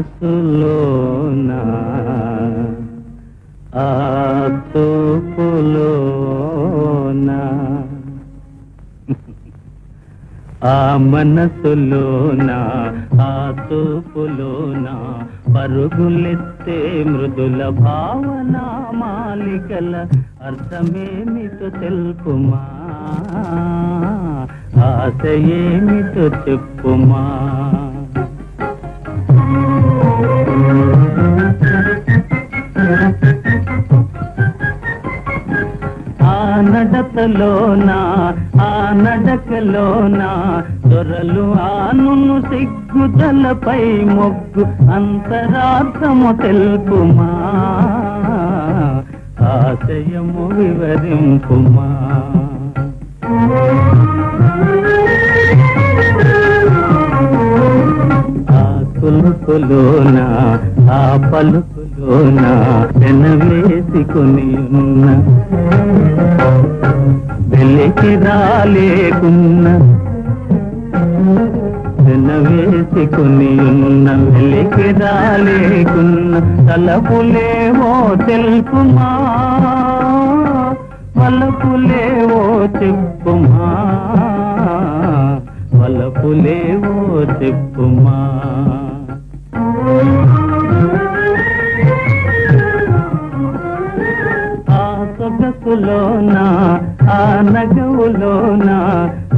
మనసులోనా? ఆ తూపులోన? ఆ మనసులోన? ఆ పరుగులెత్తే మృదుల భావన మాలికల అర్థమేమితో తెలుపుమా? ఆశ ఏమితో చెప్పుమా? నడతలోన ఆ నడకలోన దొరలు ఆనును సిగ్గుదలపై మొగ్గు అంతరార్థము తెలుపుమా? ఆశయము వివరింపుమా? ఆ కులుకులోన ఆ పలుకులోన వెనవేసుకుని ఉన్న పనికి రాలేకున్న వేసుకుని ఉన్న వెలికి రాలేకున్న తలపులేవో తెలుపుమా? వలపులేవో చెప్పుమా? వలపులేవో చెప్పుమా? సొగసులోన ఆ నగవులోన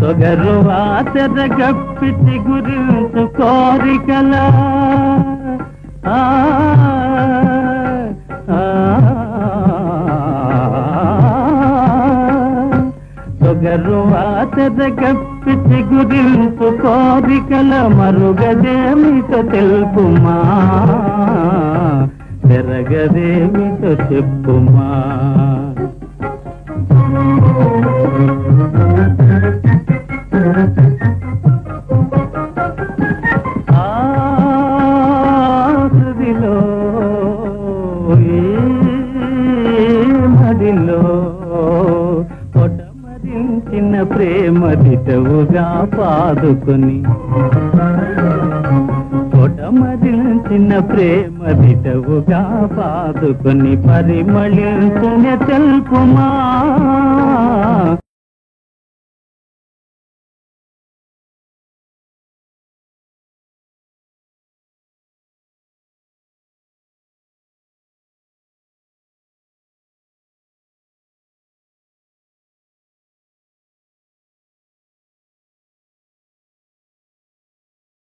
సొగరు ఆచర గప్పిటి గురించు కోరికల. ఆ, సొగరు ఆచర గప్పిటి గురించు కోరికల మరుగదేమితో తెలుపుమా. పెరగదేమితో చెప్పుమా. మదిలో పొటమరించిన ప్రేమ దిటవుగా పాదుకొని పొటమరించిన ప్రేమ దిటవుగా పాదుకొని పరిమళించిన తెలుపుమా